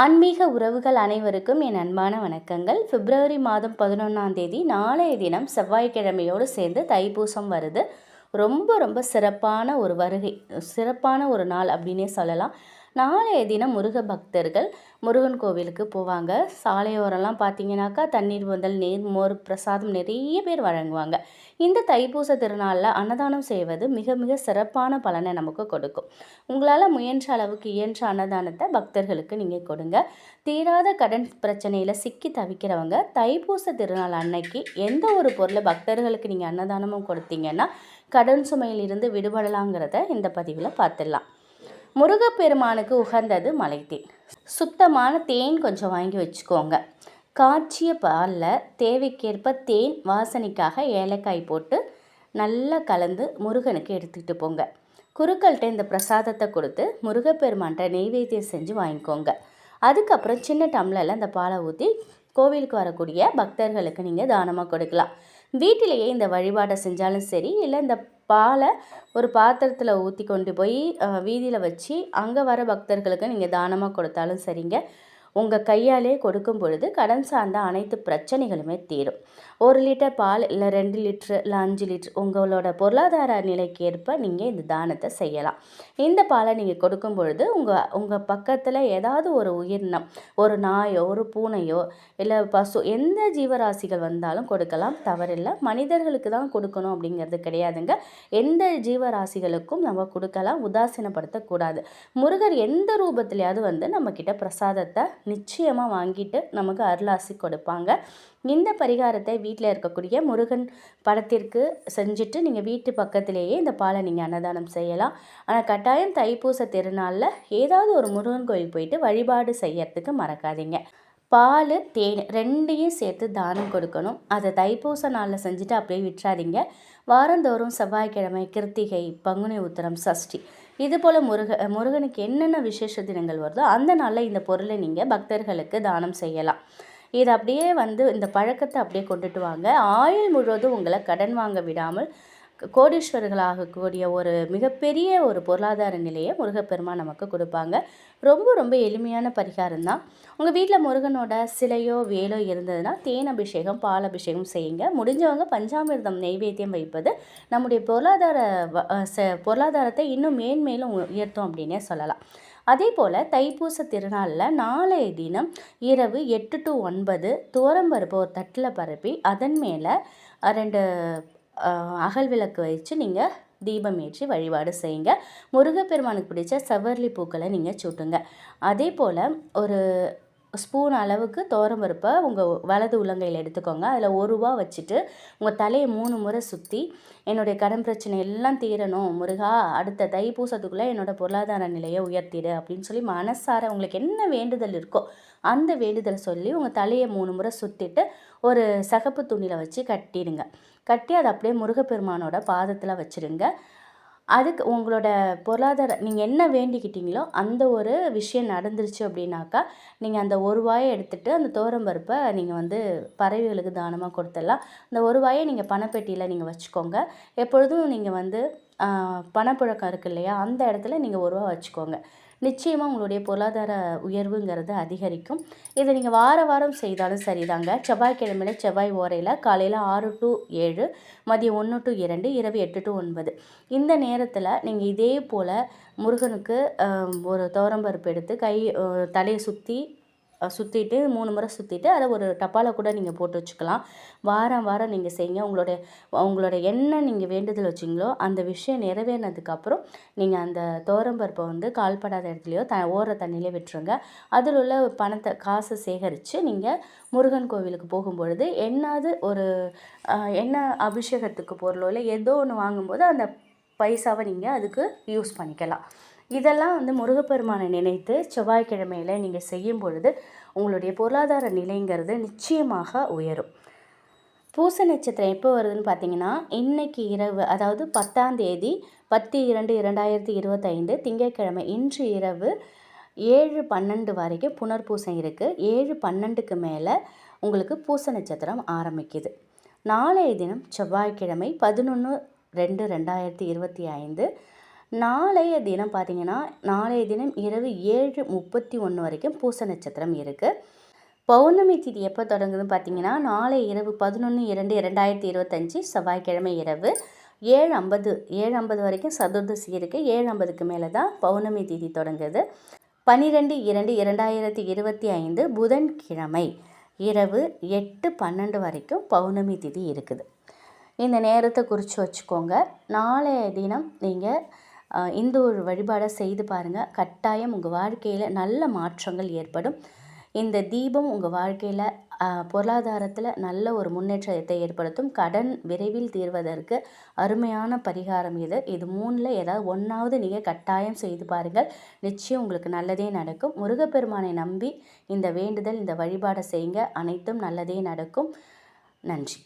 ஆன்மீக உறவுகள் அனைவருக்கும் என் அன்பான வணக்கங்கள். பிப்ரவரி மாதம் பதினொன்றாம் தேதி நாளைய தினம் செவ்வாய்க்கிழமையோடு சேர்ந்து தைப்பூசம் வருது. ரொம்ப ரொம்ப சிறப்பான ஒரு வருகை சிறப்பான ஒரு நாள் அப்படின்னே சொல்லலாம். நாளைய தினம் முருக பக்தர்கள் முருகன் கோவிலுக்கு போவாங்க. சாலையோரம்லாம் பார்த்தீங்கன்னாக்கா தண்ணீர் முதல் நீர் மோர் பிரசாதம் நிறைய பேர் வழங்குவாங்க. இந்த தைப்பூச திருநாளில் அன்னதானம் செய்வது மிக மிக சிறப்பான பலனை நமக்கு கொடுக்கும். உங்களால் முயன்ற அளவுக்கு இயன்ற அன்னதானத்தை பக்தர்களுக்கு நீங்கள் கொடுங்க. தீராத கடன் பிரச்சனையில் சிக்கி தவிக்கிறவங்க தைப்பூச திருநாள் அன்னைக்கு எந்த ஒரு பொருளை பக்தர்களுக்கு நீங்கள் அன்னதானமும் கொடுத்தீங்கன்னா கடன் சுமையிலிருந்து விடுபடலாங்கிறத இந்த பதிவில் பார்த்துடலாம். முருகப்பெருமானுக்கு உகந்தது மலைத்தேன். சுத்தமான தேன் கொஞ்சம் வாங்கி வச்சுக்கோங்க. காய்ச்சிய பாலில் தேவைக்கேற்ப தேன் வாசனைக்காக ஏலக்காய் போட்டு நல்லா கலந்து முருகனுக்கு எடுத்துக்கிட்டு போங்க. குருக்கள்கிட்ட இந்த பிரசாதத்தை கொடுத்து முருகப்பெருமான்கிட்ட நெய்வேத்தியம் செஞ்சு வாங்கிக்கோங்க. அதுக்கப்புறம் சின்ன டம்ளரில் அந்த பாலை ஊற்றி கோவிலுக்கு வரக்கூடிய பக்தர்களுக்கு நீங்கள் தானமாக கொடுக்கலாம். வீட்டிலேயே இந்த வழிபாடை செஞ்சாலும் சரி இல்லை இந்த பாலை ஒரு பாத்திரத்தில் ஊற்றி கொண்டு போய் வீதியில் வச்சு அங்கே வர பக்தர்களுக்கு நீங்கள் தானமாக கொடுத்தாலும் சரிங்க. உங்கள் கையாலே கொடுக்கும் பொழுது கடன் சார்ந்த அனைத்து பிரச்சனைகளுமே தீரும். ஒரு லிட்டர் பால் இல்லை ரெண்டு லிட்ரு இல்லை அஞ்சு லிட்ரு உங்களோட பொருளாதார நிலைக்கு ஏற்ப நீங்கள் இந்த தானத்தை செய்யலாம். இந்த பாலை நீங்கள் கொடுக்கும் பொழுது உங்கள் உங்கள் பக்கத்தில் ஏதாவது ஒரு உயிரினம் ஒரு நாயோ ஒரு பூனையோ இல்லை பசு எந்த ஜீவராசிகள் வந்தாலும் கொடுக்கலாம். தவறில்லை. மனிதர்களுக்கு தான் கொடுக்கணும் அப்படிங்கிறது கிடையாதுங்க. எந்த ஜீவராசிகளுக்கும் நம்ம கொடுக்கலாம். உதாசீனப்படுத்தக்கூடாது. முருகர் எந்த ரூபத்திலையாவது வந்து நம்மக்கிட்ட பிரசாதத்தை நிச்சயமாக வாங்கிட்டு நமக்கு அருளாசி கொடுப்பாங்க. இந்த பரிகாரத்தை வீட்டில் இருக்கக்கூடிய முருகன் படத்திற்கு செஞ்சுட்டு நீங்கள் வீட்டு பக்கத்திலேயே இந்த பாலை நீங்கள் அன்னதானம் செய்யலாம். ஆனால் கட்டாயம் தைப்பூச திருநாளில் ஏதாவது ஒரு முருகன் கோயில் போயிட்டு வழிபாடு செய்யறதுக்கு மறக்காதீங்க. பால் தேன் ரெண்டையும் சேர்த்து தானம் கொடுக்கணும். அதை தைப்பூச நாளில் செஞ்சுட்டு அப்படியே விட்டுறாதீங்க. வாரந்தோறும் செவ்வாய்க்கிழமை கிருத்திகை பங்குனி உத்திரம் சஷ்டி இதுபோல் முருக முருகனுக்கு என்னென்ன விசேஷ தினங்கள் வருதோ அந்த நாளில் இந்த பொருளை நீங்கள் பக்தர்களுக்கு தானம் செய்யலாம். இது அப்படியே வந்து இந்த பழக்கத்தை அப்படியே கொண்டுட்டு வாங்க. ஆயுள் முழுவதும் உங்களை கடன் வாங்க விடாமல் கோடீஸ்வரர்களாகக்கூடிய ஒரு மிகப்பெரிய ஒரு பொருளாதார நிலையை முருகப்பெருமான் நமக்கு கொடுப்பாங்க. ரொம்ப ரொம்ப எளிமையான பரிகாரம் தான். உங்கள் வீட்டில் முருகனோட சிலையோ வேலோ இருந்ததுன்னா தேன் அபிஷேகம் பால் அபிஷேகம் செய்யுங்க. முடிஞ்சவங்க பஞ்சாமிர்தம் நெய்வேத்தியம் வைப்பது நம்முடைய பொருளாதார பொருளாதாரத்தை இன்னும் மேன்மேலும் உயர்த்தும் அப்படின்னே சொல்லலாம். அதே போல் தைப்பூச திருநாளில் நாளைய தினம் இரவு எட்டு டு ஒன்பது துவரம்பருப்பு ஒரு தட்டில் பரப்பி அதன் மேலே ரெண்டு அகல் விளக்கு வச்சு நீங்கள் தீபம் ஏற்றி வழிபாடு செய்யுங்க. முருகப்பெருமானுக்கு பிடிச்ச செவ்வர்லி பூக்களை நீங்கள் சூட்டுங்க. அதே போல் ஒரு ஸ்பூன் அளவுக்கு பருப்பை உங்கள் வலது உள்ளங்கையில் எடுத்துக்கோங்க. அதில் ஒரு ரூபா வச்சுட்டு உங்கள் தலையை மூணு முறை சுற்றி என்னுடைய கடன் பிரச்சனை எல்லாம் தீரணும். முருகா அடுத்த தைப்பூசத்துக்குள்ளே என்னோடய பொருளாதார நிலையை உயர்த்திடு அப்படின்னு சொல்லி மனசார உங்களுக்கு என்ன வேண்டுதல் இருக்கோ அந்த வேண்டுதலை சொல்லி உங்கள் தலையை மூணு முறை சுற்றிட்டு ஒரு சகப்பு துணியில் வச்சு கட்டிடுங்க. கட்டி அதை அப்படியே முருகப்பெருமானோட பாதத்தில் வச்சுருங்க அதுக்கு உங்களோட பொருளாதார நீங்கள் என்ன வேண்டிக்கிட்டீங்களோ அந்த ஒரு விஷயம் நடந்துருச்சு அப்படின்னாக்கா நீங்கள் அந்த ஒரு வாயை எடுத்துகிட்டு அந்த பருப்பை நீங்கள் வந்து பறவைகளுக்கு தானமாக கொடுத்துடலாம். அந்த ஒரு வாயை நீங்கள் பணப்பெட்டியில் நீங்கள் வச்சுக்கோங்க. எப்பொழுதும் நீங்கள் வந்து பணப்புழக்கம் இருக்குது இல்லையா? அந்த இடத்துல நீங்கள் ஒரு ரூபா வச்சுக்கோங்க. நிச்சயமாக உங்களுடைய பொருளாதார உயர்வுங்கிறது அதிகரிக்கும். இதை நீங்கள் வார வாரம் செய்தாலும் சரிதாங்க. செவ்வாய்க்கிழமையில செவ்வாய் ஓரையில் காலையில் ஆறு டு ஏழு மதியம் ஒன்று டு இரண்டு இரவு எட்டு டு ஒன்பது. இந்த நேரத்தில் நீங்கள் இதே போல் முருகனுக்கு ஒரு துவரம்பருப்பு எடுத்து கை தலையை சுற்றி சுற்றிட்டு மூணு முறை சுற்றிட்டு அதை ஒரு டப்பாவில் கூட நீங்கள் போட்டு வச்சுக்கலாம். வாரம் வாரம் நீங்கள் செய்யுங்க உங்களுடைய உங்களோட என்ன நீங்கள் வேண்டுதல் வச்சிங்களோ அந்த விஷயம் நிறைவேறினதுக்கப்புறம் நீங்கள் அந்த தோரம்பருப்பை வந்து கால்படாத இடத்துலையோ த ஓர தண்ணியிலே விட்டுருங்க. அதில் உள்ள பணத்தை காசை சேகரித்து நீங்கள் முருகன் கோவிலுக்கு போகும்பொழுது என்னாவது ஒரு என்ன அபிஷேகத்துக்கு பொருளோ இல்லை ஏதோ ஒன்று வாங்கும்போது அந்த பைசாவை நீங்கள் அதுக்கு யூஸ் பண்ணிக்கலாம். இதெல்லாம் வந்து முருகப்பெருமானை நினைத்து செவ்வாய்க்கிழமையில் நீங்கள் செய்யும் பொழுது உங்களுடைய பொருளாதார நிலைங்கிறது நிச்சயமாக உயரும். பூச நட்சத்திரம் எப்போ வருதுன்னு பார்த்தீங்கன்னா இன்றைக்கி இரவு அதாவது பத்தாம் தேதி பத்து இரண்டு இரண்டாயிரத்தி இருபத்தைந்து திங்கட்கிழமை இன்று இரவு ஏழு பன்னெண்டு வரைக்கும் புனர்பூசம் இருக்குது ஏழு பன்னெண்டுக்கு மேலே உங்களுக்கு பூச நட்சத்திரம் ஆரம்பிக்குது. நாளைய தினம் செவ்வாய்க்கிழமை பதினொன்று ரெண்டு ரெண்டாயிரத்தி இருபத்தி ஐந்து நாளைய தினம் பார்த்தீங்கன்னா நாளைய தினம் இரவு ஏழு முப்பத்தி ஒன்று வரைக்கும் பூச நட்சத்திரம் இருக்குது பௌர்ணமி திதி எப்போ தொடங்குதுன்னு பார்த்தீங்கன்னா நாளை இரவு பதினொன்று இரண்டு இரண்டாயிரத்தி இருபத்தஞ்சி செவ்வாய்க்கிழமை இரவு ஏழு ஐம்பது ஏழு ஐம்பது வரைக்கும் சதுர்தசி இருக்குது ஏழு ஐம்பதுக்கு மேலே தான் பௌர்ணமி திதி தொடங்குது. பன்னிரெண்டு இரண்டு இரண்டாயிரத்தி இருபத்தி ஐந்து புதன்கிழமை இரவு எட்டு பன்னெண்டு வரைக்கும் பௌர்ணமி திதி இருக்குது. இந்த நேரத்தை குறித்து வச்சுக்கோங்க. நாளைய தினம் நீங்கள் இந்த ஒரு வழிபாடை செய்து பாருங்கள் கட்டாயம் உங்கள் வாழ்க்கையில் நல்ல மாற்றங்கள் ஏற்படும். இந்த தீபம் உங்கள் வாழ்க்கையில் பொருளாதாரத்தில் நல்ல ஒரு முன்னேற்றத்தை ஏற்படுத்தும். கடன் விரைவில் தீர்வதற்கு அருமையான பரிகாரம் இது. இது மூணில் ஏதாவது ஒன்றாவது நீங்கள் கட்டாயம் செய்து பாருங்கள். நிச்சயம் உங்களுக்கு நல்லதே நடக்கும். முருகப்பெருமானை நம்பி இந்த வேண்டுதல் இந்த வழிபாடை செய்யுங்க. அனைத்தும் நல்லதே நடக்கும். நன்றி.